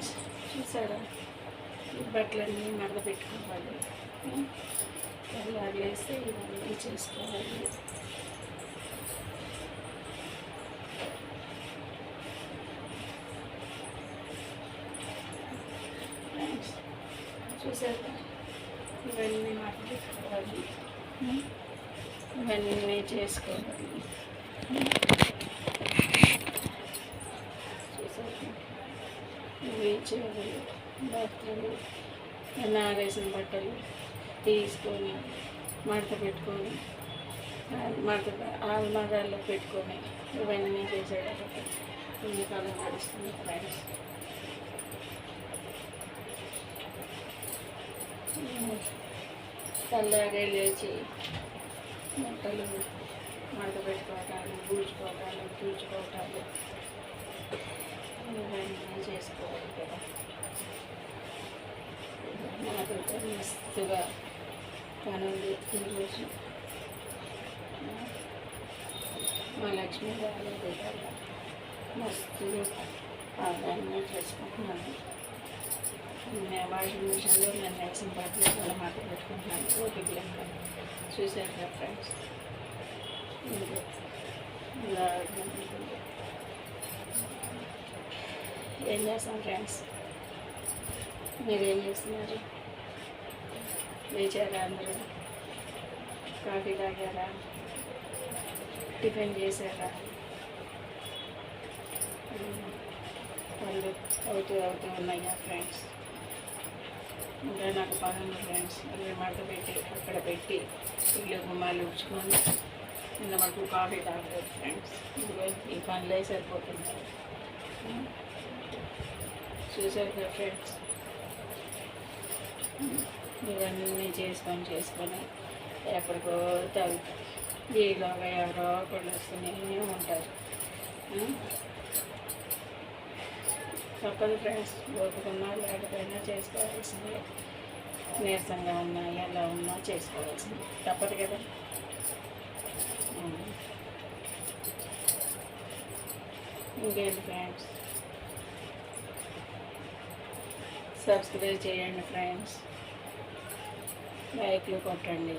Friends చూసారా ఈ బట్టలన్నీ మడత పెట్టుకోవాలి తెల్లారులేస్తే ఇవన్నీ చేసుకోవాలి ఫ్రెండ్స్ చూసారా ఇవన్నీ మడత పెట్టుకోవాలి ఇవన్నీ చేసుకోవాలి చూసారా ఇవి చెవులు బట్టలు నాగేసిన బట్టలు తీసుకొని మడత పెట్టుకొని ఆ మడత ఆల్మరాల్లో పెట్టుకొని ఇవన్నీ చేసేటప్పుడు ఈ కాలం నడుస్తుంది ఫ్రెండ్స్ తెల్లగా లేచి బట్టలు మడత పెట్టుకోవటాలు పూడ్చుకోవటాలు చూసుకోవటాలు ఇవన్నీ చేసుకోవాలి మస్తుగా పని ఉంది ఈరోజు మా లక్ష్మీ రాలేదు కదా మస్తుగా అవన్నీ చేసుకుంటున్నాను నేను వాషింగ్ మిషన్లో నేను నచ్చిన బట్టలు చాలా మాట పెట్టుకుంటున్నాను ఓపిక లేక చూసారు కదా ఫ్రెండ్స్ ఇంకా ఇలా ఉంటుంది. ఏం చేస్తాం ఫ్రెండ్స్ మీరేం చేస్తున్నారు? లేచారా అందరూ? కాఫీ తాగారా? టిఫిన్ చేశారా? ఉమ్, పనులు అవుతూ అవుతూ ఉన్నాయా ఫ్రెండ్స్ ఇంకా నాకు పనులు ఫ్రెండ్స్ అవి మడత పెట్టి అక్కడ పెట్టి ఇల్లు గుమ్మాలు ఉడుచుకొని నిన్న మటుకు కాఫీ తాగలేదు ఫ్రెండ్స్ ఈ పనులే సరిపోతుంది చూసారు కదా ఫ్రెండ్స్ ఇవన్నీ చేసుకొని చేసుకొని ఎప్పటికో తగ్గుతాయి ఈలోగా ఎవరో ఒకళ్ళు వస్తూనే ఉంటారు. తప్పదు ఫ్రెండ్స్ ఓపుకున్నా లేకపోయినా చేసుకోవాల్సిందే. నీరసంగా ఉన్నా ఎలా ఉన్నా చేసుకోవాల్సిందే. తప్పదు కదా? ఇంకేంటి ఫ్రెండ్స్ సబ్స్క్రైబ్ చేయండి ఫ్రెండ్స్ లైక్లు కొట్టండి.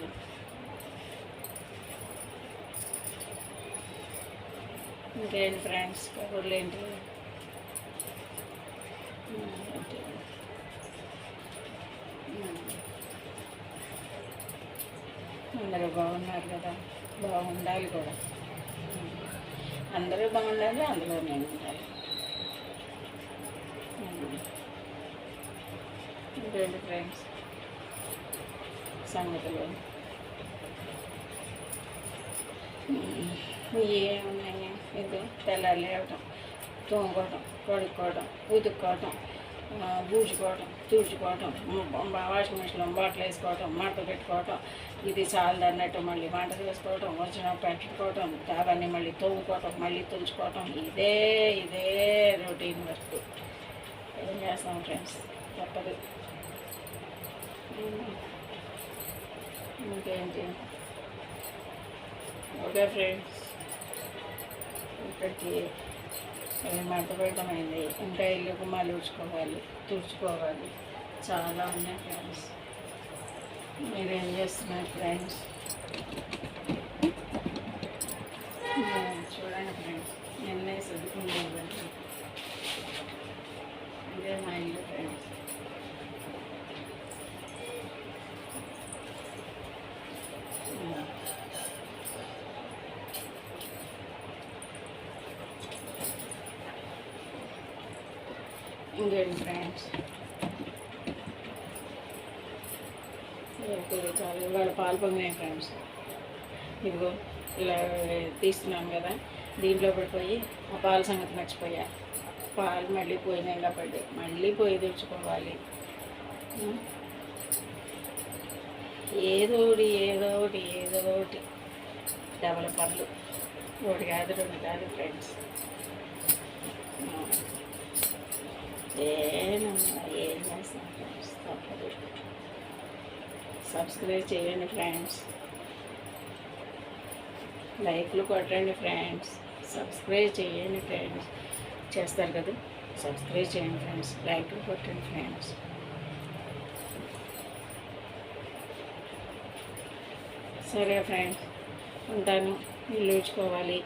ఇంకేంటి ఫ్రెండ్స్ కబుర్లు ఏంటి? అందరూ బాగున్నారు కదా? బాగుండాలి కూడా. అందరూ బాగుండాలి అందులో నేను ఉండాలి రెండు ఫ్రెండ్స్ సంగతులు. ఏమున్నాయి? ఇది తెల్లారి లేవటం తోముకోవటం కడుక్కోవటం ఉతుక్కోవటం ఆ, తుడుచుకోవటం వాషింగ్ మిషన్లో బాటిల్ వేసుకోవటం మంట పెట్టుకోవటం ఇది చాలు అన్నట్టు మళ్ళీ వంట చేసుకోవటం వచ్చిన పెట్టుకోవటం అవన్నీ మళ్ళీ తోముకోవటం మళ్ళీ తుడుచుకోవటం ఇదే ఇదే రొటీన్ వర్క్. ఏం చేస్తాం ఫ్రెండ్స్ తప్పదు. ఇంకేంటి ఓకే ఫ్రెండ్స్ ఇక్కడికి మడత పెట్టమైంది ఇంకా ఇల్లు గుమ్మాలు ఊడ్చుకోవాలి తుడుచుకోవాలి. చాలా ఉన్నాయి ఫ్రెండ్స్ మీరేం చేస్తున్నారు ఫ్రెండ్స్ చూడండి ఫ్రెండ్స్ నిన్నే సర్దుకుంటుంది ఇదే మా ఇల్లు ఫ్రెండ్స్ ఇంకేంటి ఫ్రెండ్స్ చాలు ఇవాళ పాలు పొంగినాయి ఫ్రెండ్స్ ఇదిగో ఇలా తీస్తున్నాం కదా. దీంట్లో పడిపోయి ఆ పాల సంగతి మర్చిపోయా. పాలు మళ్ళీ పోయినాయి కాబట్టి మళ్ళీ పోయి తెచ్చుకోవాలి. ఏదో ఒకటి ఏదో ఒకటి ఏదో ఒకటి. డబల్ పనులు ఒకటి కాదు రెండు కాదు ఫ్రెండ్స్ సబ్స్క్రైబ్ చేయండి ఫ్రెండ్స్. లైక్లు కొట్టండి ఫ్రెండ్స్. సబ్స్క్రైబ్ చేయండి ఫ్రెండ్స్. చేస్తారు కదా? సబ్స్క్రైబ్ చేయండి ఫ్రెండ్స్. లైక్లు కొట్టండి ఫ్రెండ్స్. సరే ఫ్రెండ్స్. ఉంటాను. ఇల్లు ఊడ్చుకోవాలి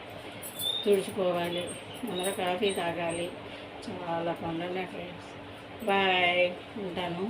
తుడుచుకోవాలి. ముందర కాఫీ తాగాలి. చాలా పనులు ఉన్నాయి ఫ్రెండ్స్ బాయ్ ఉంటాను.